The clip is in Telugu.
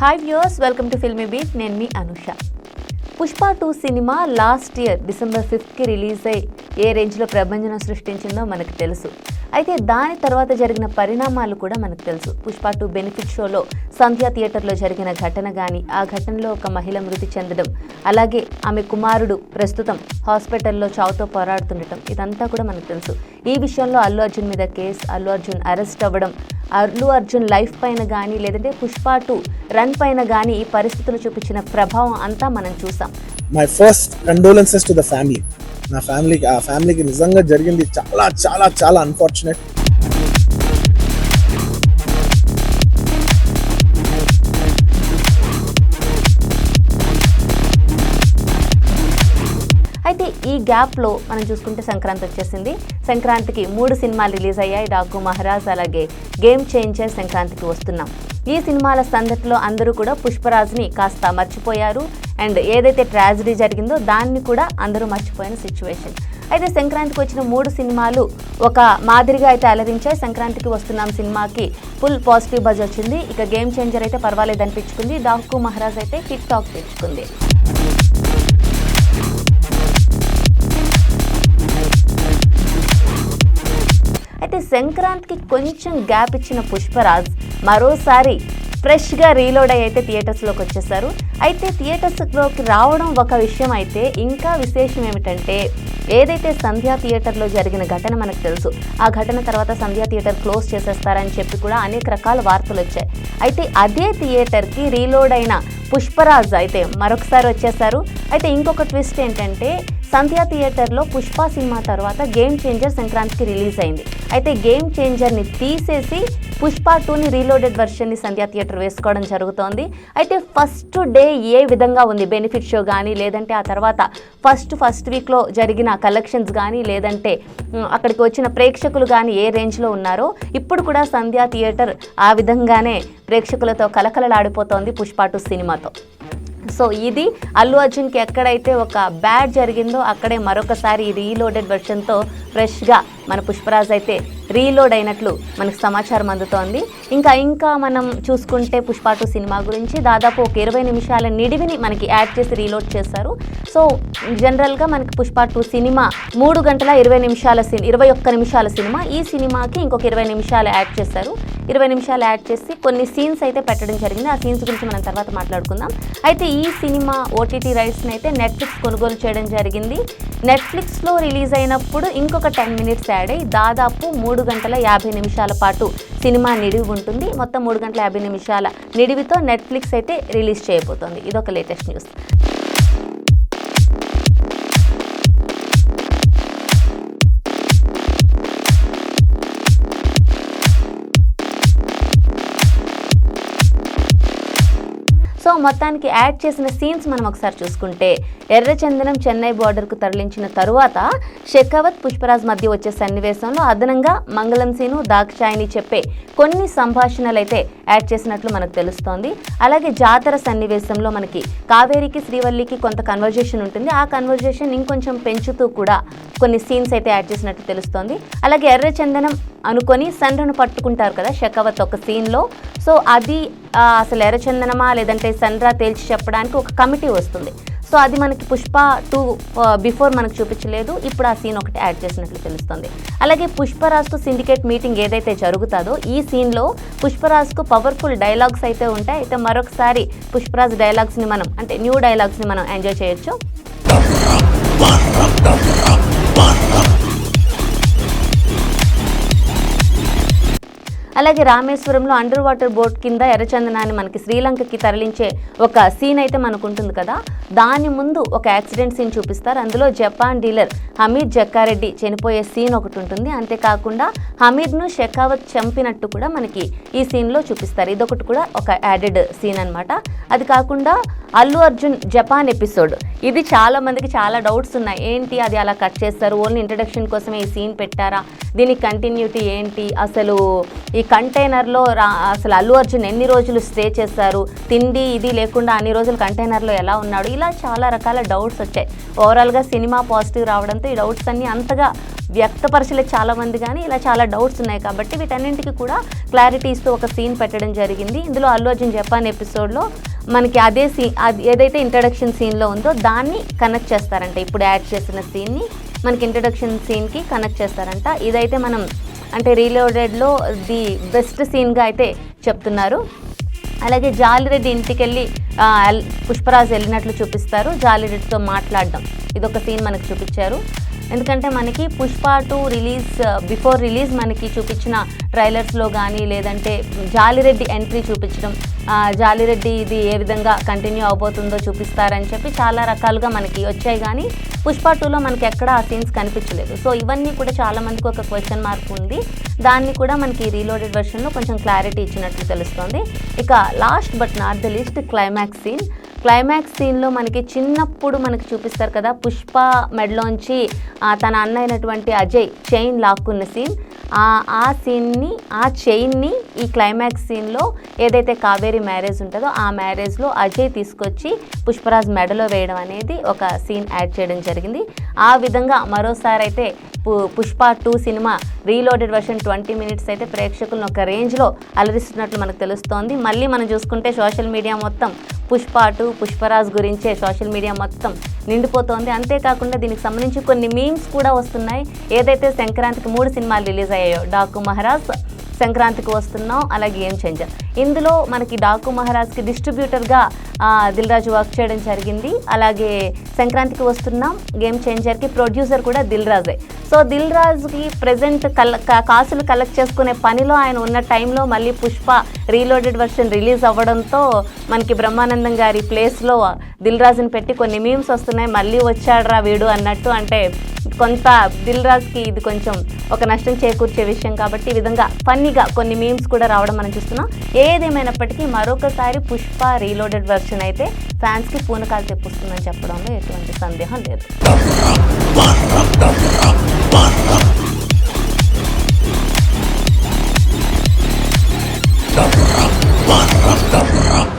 Hi viewers welcome to Filmibeat నేను మీ Anusha. Pushpa two cinema last year December ఫిఫ్త్కి release అయ్యి ఏ రేంజ్లో ప్రభంజనం సృష్టించిందో మనకు తెలుసు. అయితే దాని తర్వాత జరిగిన పరిణామాలు కూడా మనకు తెలుసు. పుష్ప టూ బెనిఫిట్ షోలో సంధ్యా థియేటర్లో జరిగిన ఘటన కానీ ఆ ఘటనలో ఒక మహిళ మృతి చెందడం అలాగే ఆమె కుమారుడు ప్రస్తుతం హాస్పిటల్లో చావుతో పోరాడుతుండటం ఇదంతా కూడా మనకు తెలుసు. ఈ విషయంలో అల్లు అర్జున్ మీద కేసు అల్లు అర్జున్ అరెస్ట్ అవ్వడం అల్లు అర్జున్ లైఫ్ పైన కానీ లేదంటే పుష్ప టూ రన్ పైన కానీ ఈ పరిస్థితులు చూపించిన ప్రభావం అంతా మనం చూసాం. My first condolences to the family నా ఫ్యామిలీకి ఆ ఫ్యామిలీకి నిజంగా జరిగింది చాలా చాలా చాలా అన్ఫార్చునేట్ గ్యాప్లో మనం చూసుకుంటే సంక్రాంతి వచ్చేసింది. సంక్రాంతికి మూడు సినిమాలు రిలీజ్ అయ్యాయి. డాకు మహారాజ్ అలాగే గేమ్ చేంజర్ సంక్రాంతికి వస్తున్నాం. ఈ సినిమాల సందటిలో అందరూ కూడా పుష్పరాజ్ని కాస్త మర్చిపోయారు. అండ్ ఏదైతే ట్రాజడీ జరిగిందో దాన్ని కూడా అందరూ మర్చిపోయిన సిచ్యువేషన్. అయితే సంక్రాంతికి వచ్చిన మూడు సినిమాలు ఒక మాదిరిగా అయితే అలరించాయి. సంక్రాంతికి వస్తున్నాం సినిమాకి ఫుల్ పాజిటివ్ బజ్ వచ్చింది. ఇక గేమ్ చేంజర్ అయితే పర్వాలేదు అనిపించుకుంది. డాకు మహారాజ్ అయితే హిట్ టాక్ తెచ్చుకుంది. కాబట్టి సంక్రాంతికి కొంచెం గ్యాప్ ఇచ్చిన పుష్పరాజ్ మరోసారి ఫ్రెష్గా రీలోడ్ అయ్యి అయితే థియేటర్స్లోకి వచ్చేసారు. అయితే థియేటర్స్లోకి రావడం ఒక విషయం అయితే ఇంకా విశేషం ఏమిటంటే ఏదైతే సంధ్యా థియేటర్లో జరిగిన ఘటన మనకు తెలుసు ఆ ఘటన తర్వాత సంధ్యా థియేటర్ క్లోజ్ చేసేస్తారని చెప్పి కూడా అనేక రకాల వార్తలు వచ్చాయి. అయితే అదే థియేటర్కి రీలోడ్ అయిన పుష్పరాజ్ అయితే మరొకసారి వచ్చేసారు. అయితే ఇంకొక ట్విస్ట్ ఏంటంటే సంధ్యా థియేటర్లో పుష్ప సినిమా తర్వాత గేమ్ చేంజర్ సంక్రాంతికి రిలీజ్ అయింది. అయితే గేమ్ చేంజర్ని తీసేసి పుష్ప టూని రీలోడెడ్ వెర్షన్ని సంధ్యా థియేటర్ వేసుకోవడం జరుగుతోంది. అయితే ఫస్ట్ డే ఏ విధంగా ఉంది? బెనిఫిట్ షో కానీ లేదంటే ఆ తర్వాత ఫస్ట్ ఫస్ట్ వీక్లో జరిగిన కలెక్షన్స్ కానీ లేదంటే అక్కడికి వచ్చిన ప్రేక్షకులు కానీ ఏ రేంజ్లో ఉన్నారో ఇప్పుడు కూడా సంధ్యా థియేటర్ ఆ విధంగానే ప్రేక్షకులతో కలకలలాడిపోతోంది పుష్ప టూ సినిమాతో. సో ఇది అల్లు అర్జున్కి ఎక్కడైతే ఒక బ్యాడ్ జరిగిందో అక్కడే మరొకసారి ఈ రీలోడెడ్ వెర్షన్తో ఫ్రెష్గా మన పుష్పరాజ్ అయితే రీలోడ్ అయినట్లు మనకు సమాచారం అందుతోంది. ఇంకా ఇంకా మనం చూసుకుంటే పుష్ప సినిమా గురించి దాదాపు ఒక ఇరవై నిమిషాల నిడివిని మనకి యాడ్ చేసి రీలోడ్ చేశారు. సో జనరల్గా మనకి పుష్ప సినిమా మూడు గంటల ఇరవై నిమిషాల సిని ఇరవై ఒక్క నిమిషాల సినిమా ఈ సినిమాకి ఇంకొక ఇరవై నిమిషాలు యాడ్ చేశారు. ఇరవై నిమిషాలు యాడ్ చేసి కొన్ని సీన్స్ అయితే పెట్టడం జరిగింది. ఆ సీన్స్ గురించి మనం తర్వాత మాట్లాడుకుందాం. అయితే ఈ సినిమా ఓటీటీ రైట్స్ని అయితే నెట్ఫ్లిక్స్ కొనుగోలు చేయడం జరిగింది. నెట్ఫ్లిక్స్లో రిలీజ్ అయినప్పుడు ఇంకొక టెన్ మినిట్స్ యాడ్ అయ్యి దాదాపు మూడు గంటల యాభై నిమిషాల పాటు సినిమా నిడివి ఉంటుంది. మొత్తం మూడు గంటల యాభై నిమిషాల నిడివితో నెట్ఫ్లిక్స్ అయితే రిలీజ్ చేయబోతోంది. ఇదొక లేటెస్ట్ న్యూస్. సో మొత్తానికి యాడ్ చేసిన సీన్స్ మనం ఒకసారి చూసుకుంటే ఎర్రచందనం చెన్నై బార్డర్కు తరలించిన తరువాత షెకావత్ పుష్పరాజ్ మధ్య వచ్చే సన్నివేశంలో అదనంగా మంగళం సీను దాక్షాయిని చెప్పే కొన్ని సంభాషణలు అయితే యాడ్ చేసినట్లు మనకు తెలుస్తోంది. అలాగే జాతర సన్నివేశంలో మనకి కావేరికి శ్రీవల్లికి కొంత కన్వర్జేషన్ ఉంటుంది. ఆ కన్వర్జేషన్ ఇంకొంచెం పెంచుతూ కూడా కొన్ని సీన్స్ అయితే యాడ్ చేసినట్టు తెలుస్తోంది. అలాగే ఎర్రచందనం అనుకొని సండ్రను పట్టుకుంటారు కదా షెకావత్ ఒక సీన్లో సో అది అసలు ఎర్రచందనమా లేదంటే సండ్రా తేల్చి చెప్పడానికి ఒక కమిటీ వస్తుంది. సో అది మనకి పుష్ప టూ బిఫోర్ మనకు చూపించలేదు. ఇప్పుడు ఆ సీన్ ఒకటి యాడ్ చేసినట్లు తెలుస్తుంది. అలాగే పుష్పరాజ్కు సిండికేట్ మీటింగ్ ఏదైతే జరుగుతుందో ఈ సీన్లో పుష్పరాజ్కు పవర్ఫుల్ డైలాగ్స్ అయితే ఉంటాయి. అయితే మరొకసారి పుష్పరాజ్ డైలాగ్స్ని మనం అంటే న్యూ డైలాగ్స్ని మనం ఎంజాయ్ చేయొచ్చు. అలాగే రామేశ్వరంలో అండర్ వాటర్ బోట్ కింద ఎర్రచందనాన్ని మనకి శ్రీలంకకి తరలించే ఒక సీన్ అయితే మనకు ఉంటుంది కదా. దాని ముందు ఒక యాక్సిడెంట్ సీన్ చూపిస్తారు. అందులో జపాన్ డీలర్ హమీద్ జక్కారెడ్డి చనిపోయే సీన్ ఒకటి ఉంటుంది. అంతేకాకుండా హమీద్ను షెకావత్ చంపినట్టు కూడా మనకి ఈ సీన్లో చూపిస్తారు. ఇదొకటి కూడా ఒక యాడెడ్ సీన్ అన్నమాట. అది కాకుండా అల్లు అర్జున్ జపాన్ ఎపిసోడ్. ఇది చాలా మందికి చాలా డౌట్స్ ఉన్నాయి. ఏంటి అది అలా కట్ చేస్తారు? ఓన్లీ ఇంట్రడక్షన్ కోసమే ఈ సీన్ పెట్టారా? దీని కంటిన్యూటీ ఏంటి? అసలు ఈ కంటైనర్లో రా అసలు అల్లు అర్జున్ ఎన్ని రోజులు స్టే చేశారు? తిండి ఇది లేకుండా అన్ని రోజులు కంటైనర్లో ఎలా ఉన్నాడు? ఇలా చాలా రకాల డౌట్స్ వచ్చాయి. ఓవరాల్గా సినిమా పాజిటివ్ రావడంతో ఈ డౌట్స్ అన్నీ అంతగా వ్యక్తపరచలేదు చాలామంది కానీ ఇలా చాలా డౌట్స్ ఉన్నాయి కాబట్టి వీటన్నింటికి కూడా క్లారిటీ ఇస్తూ ఒక సీన్ పెట్టడం జరిగింది. ఇందులో అల్లు అర్జున్ జపాన్ ఎపిసోడ్లో మనకి అదే సీన్ అది ఏదైతే ఇంట్రడక్షన్ సీన్లో ఉందో దాన్ని కనెక్ట్ చేస్తారంట. ఇప్పుడు యాడ్ చేసిన సీన్ని మనకి ఇంట్రడక్షన్ సీన్కి కనెక్ట్ చేస్తారంట. ఇదైతే మనం అంటే రీలోడెడ్లో ది బెస్ట్ సీన్గా అయితే చెప్తున్నారు. అలాగే జాలిరెడ్డి ఇంటికి వెళ్ళి పుష్పరాజు వెళ్ళినట్లు చూపిస్తారు. జాలిరెడ్డితో మాట్లాడడం. ఇదొక సీన్ మనకు చూపించారు. ఎందుకంటే మనకి Pushpa two release uh, before release మనకి చూపించిన ట్రైలర్స్లో కానీ లేదంటే జాలిరెడ్డి ఎంట్రీ చూపించడం జాలిరెడ్డి ఇది ఏ విధంగా కంటిన్యూ అవబోతుందో చూపిస్తారని చెప్పి చాలా రకాలుగా మనకి వచ్చాయి కానీ పుష్ప టూలో మనకి ఎక్కడ ఆ సీన్స్ కనిపించలేదు. సో ఇవన్నీ కూడా చాలా మందికి ఒక క్వశ్చన్ మార్క్ ఉంది. దాన్ని కూడా మనకి రీలోడెడ్ వెర్షన్లో కొంచెం క్లారిటీ ఇచ్చినట్లు తెలుస్తోంది. ఇక last but not the least climax scene climax సీన్లో మనకి చిన్నప్పుడు మనకి చూపిస్తారు కదా పుష్ప మెడలోంచి తన అన్న అయినటువంటి అజయ్ చైన్ లాక్కున్న సీన్. ఆ సీన్ని ఆ చైన్ని ఈ క్లైమాక్స్ సీన్లో ఏదైతే కావేరి మ్యారేజ్ ఉంటుందో ఆ మ్యారేజ్లో అజయ్ తీసుకొచ్చి పుష్పరాజ్ మెడలో వేయడం అనేది ఒక సీన్ యాడ్ చేయడం జరిగింది. ఆ విధంగా మరోసారి అయితే పు- Pushpa two cinema reloaded version twenty minutes అయితే ప్రేక్షకులను ఒక రేంజ్లో అలరిస్తున్నట్లు మనకు తెలుస్తోంది. మళ్ళీ మనం చూసుకుంటే సోషల్ మీడియా మొత్తం పుష్ప టూ పుష్పరాజ్ గురించే సోషల్ మీడియా మొత్తం నిండిపోతోంది. అంతేకాకుండా దీనికి సంబంధించి కొన్ని మీమ్స్ కూడా వస్తున్నాయి. ఏదైతే సంక్రాంతికి మూడు సినిమాలు రిలీజ్ అయ్యాయో డాకు మహారాజ్ సంక్రాంతికి వస్తున్నాం అలాగే ఏం చేంజర్ ఇందులో మనకి డాకు మహారాజ్కి డిస్ట్రిబ్యూటర్గా దిల్ రాజు వర్క్ చేయడం జరిగింది. అలాగే సంక్రాంతికి వస్తున్నాం గేమ్ చేంజర్కి ప్రొడ్యూసర్ కూడా దిల్ రాజే సో దిల్ రాజుకి ప్రజెంట్ కల కాసులు కలెక్ట్ చేసుకునే పనిలో ఆయన ఉన్న టైంలో మళ్ళీ పుష్ప రీలోడెడ్ వర్షన్ రిలీజ్ అవ్వడంతో మనకి బ్రహ్మానందం గారి ప్లేస్లో దిల్ రాజుని పెట్టి కొన్ని మీమ్స్ వస్తున్నాయి. మళ్ళీ వచ్చాడ్రా వీడు అన్నట్టు అంటే కొంత దిల్ రాజ్కి ఇది కొంచెం ఒక నష్టం చేకూర్చే విషయం కాబట్టి ఈ విధంగా ఫన్నీగా కొన్ని మీమ్స్ కూడా రావడం మనం చూస్తున్నాం ఏదేమైనప్పటికీ మరొకసారి పుష్ప రీలోడెడ్ వెర్షన్ అయితే ఫ్యాన్స్కి పూనకాలు తెప్పిస్తుందని చెప్పడంలో ఎటువంటి సందేహం లేదు Dabra.